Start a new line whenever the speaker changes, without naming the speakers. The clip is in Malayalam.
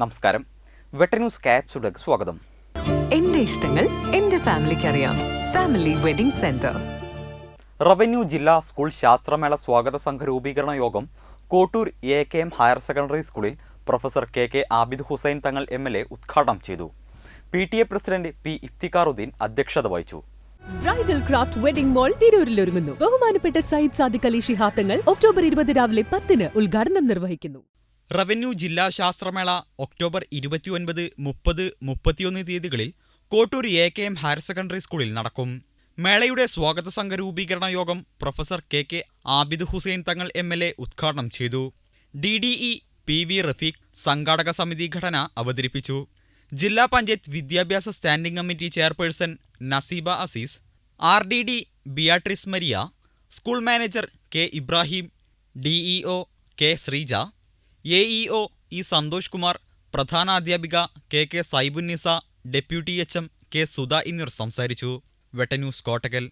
നമസ്കാരം. വെട്ടന്യൂസ് ക്യാപ്സുലേക്ക് സ്വാഗതം.
എന്റെ ഇഷ്ടങ്ങൾ എന്റെ ഫാമിലിക്ക് അറിയാം. Family wedding centre.
റവന്യൂ ജില്ലാ സ്കൂൾ ശാസ്ത്രമേള സ്വാഗത സംഘ രൂപീകരണ യോഗം Kottoor A K M higher secondary സ്കൂളിൽ professor K K Abid Hussain Thangal M L A ഉദ്ഘാടനം ചെയ്തു. P T A president P Iftikharuddeen അധ്യക്ഷത വഹിച്ചു.
ബ്രൈഡൽ ക്രാഫ്റ്റ് വെഡിംഗ് മോൾ തിരൂരിൽ ഒരുങ്ങുന്നു ബഹുമാനപ്പെട്ട സയ്യിദ് സാദിഖ് അലി ശിഹാത്തങ്ങൾ ഒക്ടോബർ ഇരുപത് രാവിലെ പത്തിന് ഉദ്ഘാടനം നിർവഹിക്കുന്നു.
റവന്യൂ ജില്ലാ ശാസ്ത്രമേള ഒക്ടോബർ ഇരുപത്തിയൊൻപത് മുപ്പത് മുപ്പത്തിയൊന്ന് തീയതികളിൽ Kottoor A K M higher secondary സ്കൂളിൽ നടക്കും. മേളയുടെ സ്വാഗത സംഘ രൂപീകരണ യോഗം professor K K Abid Hussain Thangal M L A ഉദ്ഘാടനം ചെയ്തു. D D E P V Rafeeq സംഘാടക സമിതി ഘടന അവതരിപ്പിച്ചു. ജില്ലാ പഞ്ചായത്ത് വിദ്യാഭ്യാസ standing committee chairperson Naseeba Azeez R D D Beatrice Maria school manager K Ibrahim DEO K Sreeja A E O E Santhosh Kumar പ്രധാനാധ്യാപിക K K Saibunnisa deputy H M K Sudha എന്നിവർ സംസാരിച്ചു. വെട്ടന്യൂസ് കോട്ടക്കൽ.